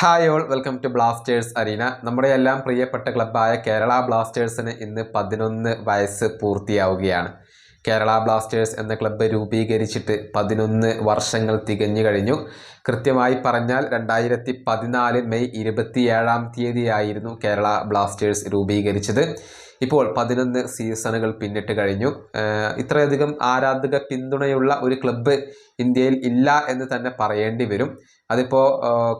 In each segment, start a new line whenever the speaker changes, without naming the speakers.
Hi all welcome to Blasters arena നമ്മുടെ എല്ലാം പ്രിയപ്പെട്ട ക്ലബ്ബായ കേരള ബ്ലാസ്റ്റേഴ്സിന് ഇന്ന് പതിനൊന്ന് വയസ്സ് പൂർത്തിയാവുകയാണ്. കേരള ബ്ലാസ്റ്റേഴ്സ് എന്ന ക്ലബ്ബ് രൂപീകരിച്ചിട്ട് പതിനൊന്ന് വർഷങ്ങൾ തികഞ്ഞു കഴിഞ്ഞു. കൃത്യമായി പറഞ്ഞാൽ രണ്ടായിരത്തി പതിനാല് മെയ് ഇരുപത്തിയേഴാം തീയതിയായിരുന്നു കേരള ബ്ലാസ്റ്റേഴ്സ് രൂപീകരിച്ചത്. ഇപ്പോൾ പതിനൊന്ന് സീസണുകൾ പിന്നിട്ട് കഴിഞ്ഞു. ഇത്രയധികം ആരാധക പിന്തുണയുള്ള ഒരു ക്ലബ്ബ് ഇന്ത്യയിൽ ഇല്ല എന്ന് തന്നെ പറയേണ്ടി വരും. അതിപ്പോൾ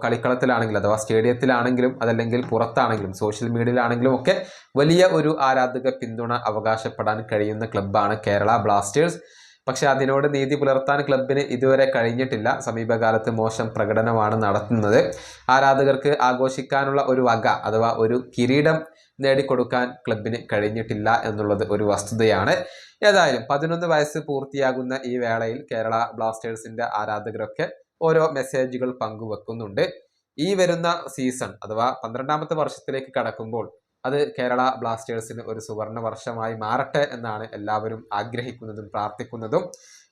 കളിക്കളത്തിലാണെങ്കിലും അഥവാ സ്റ്റേഡിയത്തിലാണെങ്കിലും അതല്ലെങ്കിൽ പുറത്താണെങ്കിലും സോഷ്യൽ മീഡിയയിലാണെങ്കിലും ഒക്കെ വലിയ ഒരു ആരാധക പിന്തുണ അവകാശപ്പെടാൻ കഴിയുന്ന ക്ലബ്ബാണ് കേരള ബ്ലാസ്റ്റേഴ്സ്. പക്ഷെ അതിനോട് നീതി പുലർത്താൻ ക്ലബിന് ഇതുവരെ കഴിഞ്ഞിട്ടില്ല. സമീപകാലത്ത് മോശം പ്രകടനമാണ് നടത്തുന്നത്. ആരാധകർക്ക് ആഘോഷിക്കാനുള്ള ഒരു വക അഥവാ ഒരു കിരീടം നേടിക്കൊടുക്കാൻ ക്ലബിന് കഴിഞ്ഞിട്ടില്ല എന്നുള്ളത് ഒരു വസ്തുതയാണ്. ഏതായാലും പതിനൊന്ന് വയസ്സ് പൂർത്തിയാകുന്ന ഈ വേളയിൽ കേരള ബ്ലാസ്റ്റേഴ്സിന്റെ ആരാധകരൊക്കെ ഓരോ മെസ്സേജുകൾ പങ്കുവെക്കുന്നുണ്ട്. ഈ വരുന്ന സീസൺ അഥവാ പന്ത്രണ്ടാമത്തെ വർഷത്തിലേക്ക് കടക്കുമ്പോൾ അത് കേരള ബ്ലാസ്റ്റേഴ്സിന് ഒരു സുവർണ വർഷമായി മാറട്ടെ എന്നാണ് എല്ലാവരും ആഗ്രഹിക്കുന്നതും പ്രാർത്ഥിക്കുന്നതും.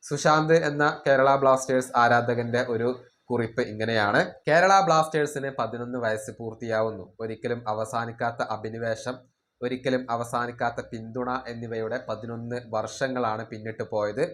സുശാന്ത് എന്ന കേരള ബ്ലാസ്റ്റേഴ്സ് ആരാധകന്റെ ഒരു കുറിപ്പ് ഇങ്ങനെയാണ്. കേരള ബ്ലാസ്റ്റേഴ്സിന് പതിനൊന്ന് വയസ്സ് പൂർത്തിയാവുന്നു. ഒരിക്കലും അവസാനിക്കാത്ത അഭിനിവേശം ഒരിക്കലും അവസാനിക്കാത്ത പിന്തുണ എന്നിവയുടെ പതിനൊന്ന് വർഷങ്ങളാണ് പിന്നിട്ട് പോയത്.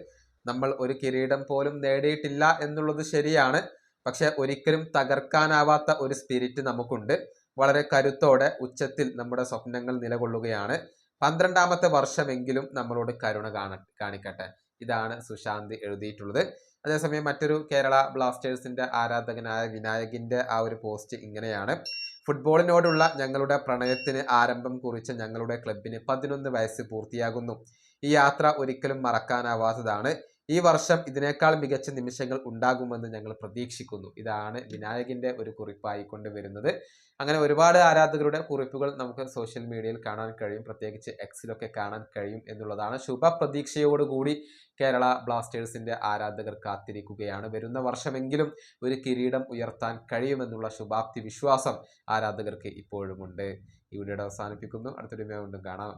നമ്മൾ ഒരു കിരീടം പോലും നേടിയിട്ടില്ല എന്നുള്ളത് ശരിയാണ്. പക്ഷെ ഒരിക്കലും തകർക്കാനാവാത്ത ഒരു സ്പിരിറ്റ് നമുക്കുണ്ട്. വളരെ കരുത്തോടെ ഉച്ചത്തിൽ നമ്മുടെ സ്വപ്നങ്ങൾ നിലകൊള്ളുകയാണ്. പന്ത്രണ്ടാമത്തെ വർഷമെങ്കിലും നമ്മളോട് കരുണ കാണ കാണിക്കട്ടെ. ഇതാണ് സുശാന്ത് എഴുതിയിട്ടുള്ളത്. അതേസമയം മറ്റൊരു കേരള ബ്ലാസ്റ്റേഴ്സിന്റെ ആരാധകനായ വിനായകിന്റെ ആ ഒരു പോസ്റ്റ് ഇങ്ങനെയാണ്. ഫുട്ബോളിനോടുള്ള ഞങ്ങളുടെ പ്രണയത്തിന് ആരംഭം കുറിച്ച ഞങ്ങളുടെ ക്ലബിന് പതിനൊന്ന് വയസ്സ് പൂർത്തിയാകുന്നു. ഈ യാത്ര ഒരിക്കലും മറക്കാനാവാത്തതാണ്. ഈ വർഷം ഇതിനേക്കാൾ മികച്ച നിമിഷങ്ങൾ ഉണ്ടാകുമെന്ന് ഞങ്ങൾ പ്രതീക്ഷിക്കുന്നു. ഇതാണ് വിനായകന്റെ ഒരു കുറിപ്പായി കൊണ്ടുവരുന്നത് അങ്ങനെ ഒരുപാട് ആരാധകരുടെ കുറിപ്പുകൾ നമുക്ക് സോഷ്യൽ മീഡിയയിൽ കാണാൻ കഴിയും. പ്രത്യേകിച്ച് എക്സിലൊക്കെ കാണാൻ കഴിയും എന്നുള്ളതാണ് ശുഭപ്രതീക്ഷയോടുകൂടി കേരള ബ്ലാസ്റ്റേഴ്സിന്റെ ആരാധകർ കാത്തിരിക്കുകയാണ്. വരുന്ന വർഷമെങ്കിലും ഒരു കിരീടം ഉയർത്താൻ കഴിയുമെന്നുള്ള ശുഭാപ്തി വിശ്വാസം ആരാധകർക്ക് ഇപ്പോഴുമുണ്ട്. ഈ വീഡിയോ അവസാനിപ്പിക്കുന്നു. അടുത്തൊരു വീണ്ടും കാണാം.